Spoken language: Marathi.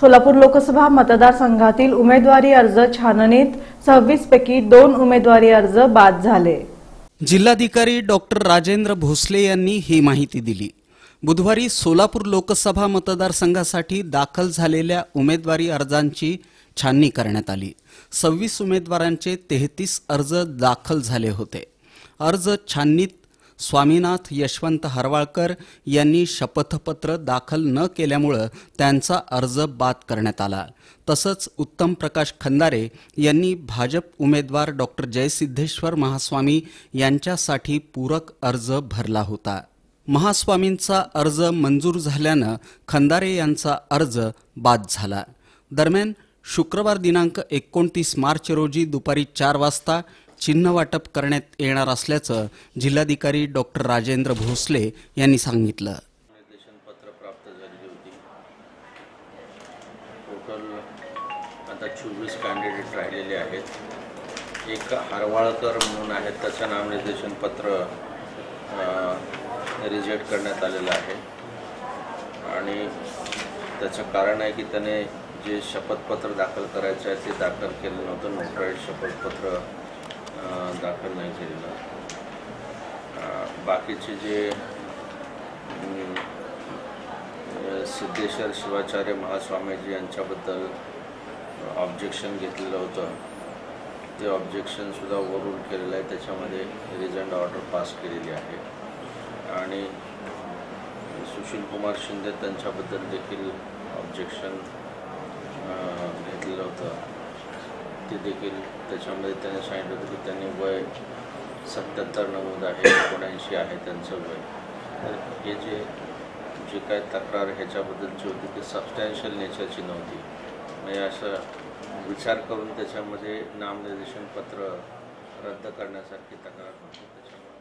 सोलापूर लोकसभा मतदारसंघातील उमेदवारी अर्ज छाननीत सव्वीस पैकी दोन उमेदवारी अर्ज बाद झाले. जिल्हाधिकारी डॉक्टर राजेंद्र भोसले यांनी ही माहिती दिली. बुधवारी सोलापूर लोकसभा मतदारसंघासाठी दाखल झालेल्या उमेदवारी अर्जांची छाननी करण्यात आली. सव्वीस उमेदवारांचे तेहतीस अर्ज दाखल झाले होते. अर्ज छाननीत स्वामीनाथ यशवंत हरवाळकर यांनी शपथपत्र दाखल न केल्यामुळं त्यांचा अर्ज बाद करण्यात आला. तसंच उत्तम प्रकाश खंदारे यांनी भाजप उमेदवार डॉक्टर जयसिद्धेश्वर महास्वामी यांच्यासाठी पूरक अर्ज भरला होता. महास्वामींचा अर्ज मंजूर झाल्यानं खंदारे यांचा अर्ज बाद झाला. दरम्यान शुक्रवार दिनांक एकोणतीस मार्च रोजी दुपारी चार वाजता चिन्ह वाटप करण्यात येणार असल्याचं जिल्हाधिकारी डॉक्टर राजेंद्र भोसले यांनी सांगितलं. निर्देशनपत्र प्राप्त आता चोवीस कॅन्डिडेट राहिलेले आहेत. एक हरवाळकर म्हणून आहेत. त्याचं नामनिर्देशनपत्र रिजेक्ट करण्यात आलेलं आहे. आणि त्याचं कारण आहे की त्याने जे शपथपत्र दाखल करायचं आहे ते दाखल केलं नव्हतं. नोटराईड शपथपत्र दाखल नाही केलेलं. बाकीचे जे सिद्धेश्वर शिवाचार्य महास्वामीजी यांच्याबद्दल ऑब्जेक्शन घेतलेलं होतं. ते ऑब्जेक्शनसुद्धा ओव्हररूल केलेलं आहे. त्याच्यामध्ये रिजंट ऑर्डर पास केलेली आहे. आणि सुशील कुमार शिंदे त्यांच्याबद्दल देखील ऑब्जेक्शन घेतलेलं होतं. ते देखील त्याच्यामध्ये त्यांनी सांगितलं होतं की त्यांनी वय सत्याहत्तर नव्वद आहे एकोणऐंशी आहे त्यांचं वय. तर हे जे जे काय तक्रार ह्याच्याबद्दलची होती ती सबस्टॅन्शियल नेचरची नव्हती. म्हणजे असं विचार करून त्याच्यामध्ये नामनिर्देशन पत्र रद्द करण्यासारखी तक्रार होती. त्याच्यामुळे